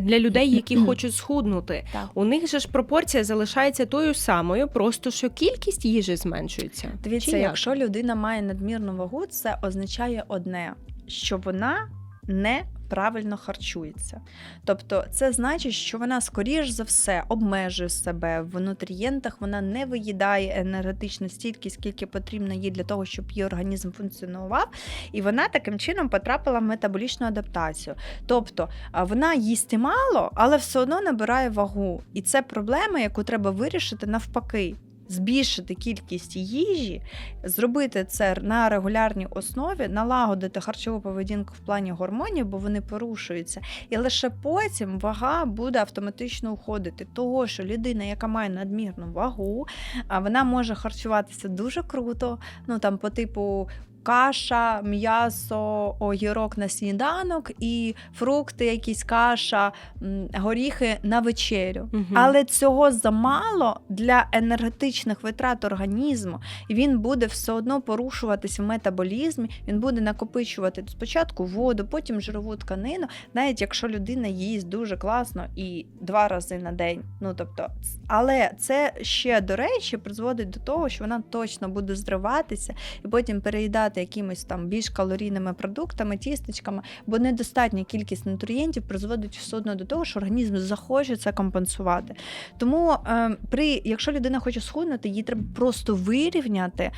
для людей, які хочуть схуднути. Так. У них же ж пропорція залишається тою самою, просто що кількість їжі зменшується. Дивіться, Чи якщо людина має надмірну вагу, це означає одне, що вона не правильно харчується. Тобто, це значить, що вона, скоріш за все, обмежує себе в нутрієнтах, вона не виїдає енергетично стільки, скільки потрібно їй для того, щоб її організм функціонував, і вона таким чином потрапила в метаболічну адаптацію. Тобто вона їсти мало, але все одно набирає вагу. І це проблема, яку треба вирішити навпаки. Збільшити кількість їжі, зробити це на регулярній основі, налагодити харчову поведінку в плані гормонів, бо вони порушуються, і лише потім вага буде автоматично уходити. Того, що людина, яка має надмірну вагу, вона може харчуватися дуже круто, ну там по типу. Каша, м'ясо, огірок на сніданок і фрукти, якісь каша, горіхи на вечерю. Мгм. Але цього замало для енергетичних витрат організму, і він буде все одно порушуватися в метаболізмі. Він буде накопичувати спочатку воду, потім жирову тканину, навіть якщо людина їсть дуже класно і два рази на день. Ну тобто, але це ще до речі призводить до того, що вона точно буде зриватися і потім переїдати якимись там більш калорійними продуктами, тістечками, бо недостатня кількість нутрієнтів призводить все одно до того, що організм захоче це компенсувати. Тому, е, при, якщо людина хоче схуднути, їй треба просто вирівняти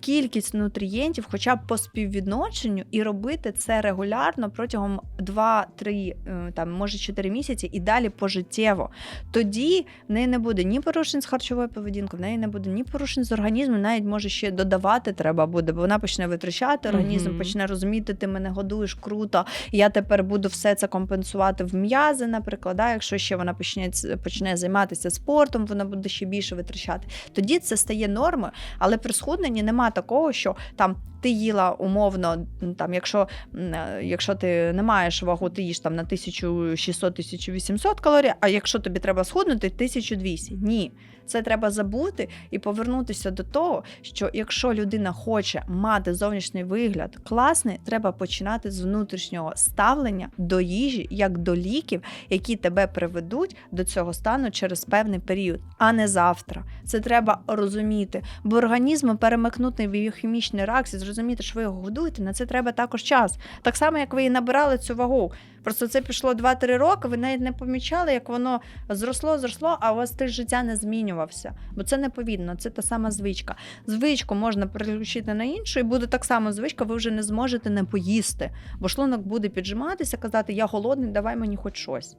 кількість нутрієнтів, хоча б по співвідношенню, і робити це регулярно протягом 2-3, е, там може 4 місяці і далі пожиттєво. Тоді в неї не буде ні порушень з харчовою поведінкою, в неї не буде ні порушень з організмом, навіть може ще додавати треба буде, бо вона почне витрачати, організм Мгм. почне розуміти, ти мене годуєш круто, я тепер буду все це компенсувати в м'язи, наприклад. Да? Якщо ще вона почне, почне займатися спортом, вона буде ще більше витрачати. Тоді це стає нормою, але при схудненні нема такого, що там. Ти їла умовно, там, якщо, е, якщо ти не маєш вагу, ти їш там на 1600-1800 калорій, а якщо тобі треба схуднути, 1200. Ні. Це треба забути і повернутися до того, що якщо людина хоче мати зовнішній вигляд класний, треба починати з внутрішнього ставлення до їжі, як до ліків, які тебе приведуть до цього стану через певний період, а не завтра. Це треба розуміти, бо організму перемикнути біохімічний реакції, зрозуміти, що ви його годуєте, на це треба також час. Так само, як ви і набирали цю вагу. Просто це пішло 2-3 роки, ви навіть не помічали, як воно зросло, зросло, а у вас стиль життя не змінювався. Бо це неповідно, це та сама звичка. Звичку можна переключити на іншу, і буде так само звичка, ви вже не зможете не поїсти. Бо шлунок буде піджиматися, казати, я голодний, давай мені хоч щось.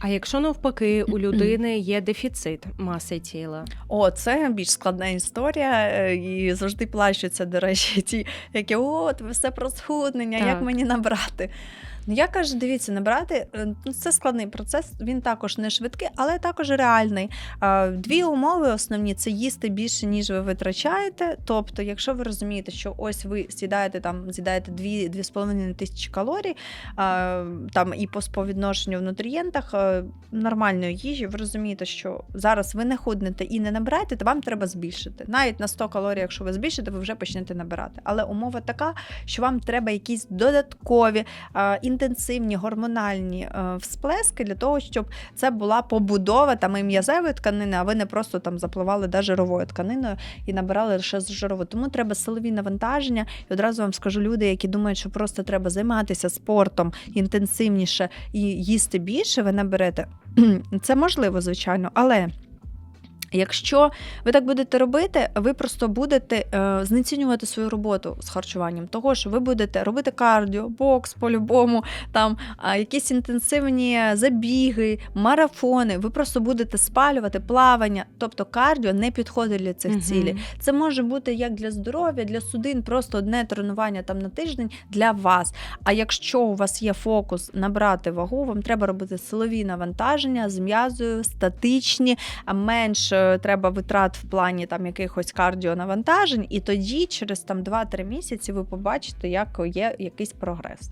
А якщо навпаки у людини є дефіцит маси тіла? О, це більш складна історія, е, і завжди плачуться, до речі, ті, які от ви все про схуднення, Так. як мені набрати. Ну я кажу, дивіться, набрати е, ну, це складний процес, він також не швидкий, але також реальний. Дві умови основні це їсти більше, ніж ви витрачаєте. Тобто, якщо ви розумієте, що ось ви сідаєте там, з'їдаєте 2-2,5 тисячі калорій, там і по співвідношенню в нутрієнтах е, нормальної їжі, ви розумієте, що зараз ви не худнете і не набираєте, то вам треба збільшити. Навіть на 100 калорій, якщо ви збільшите, ви вже почнете набирати. Але умова така, що вам треба якісь додаткові інтенсивні гормональні е, всплески для того, щоб це була побудова там і м'язевої тканини, а ви не просто там запливали да, жировою тканиною і набирали лише з жирову. Тому треба силові навантаження. І одразу вам скажу люди, які думають, що просто треба займатися спортом інтенсивніше і їсти більше, ви наберете. Це можливо, звичайно, але. Якщо ви так будете робити, ви просто будете е, знецінювати свою роботу з харчуванням. Того що ви будете робити кардіо, бокс по-любому, там а, якісь інтенсивні забіги, марафони. Ви просто будете спалювати плавання. Тобто кардіо не підходить для цих Мгм. цілей. Це може бути як для здоров'я, для судин, просто одне тренування там на тиждень для вас. А якщо у вас є фокус набрати вагу, вам треба робити силові навантаження з м'язою, статичні, а менш е, треба витрат в плані там якихось кардіонавантажень, і тоді через там 2-3 місяці ви побачите, як є якийсь прогрес.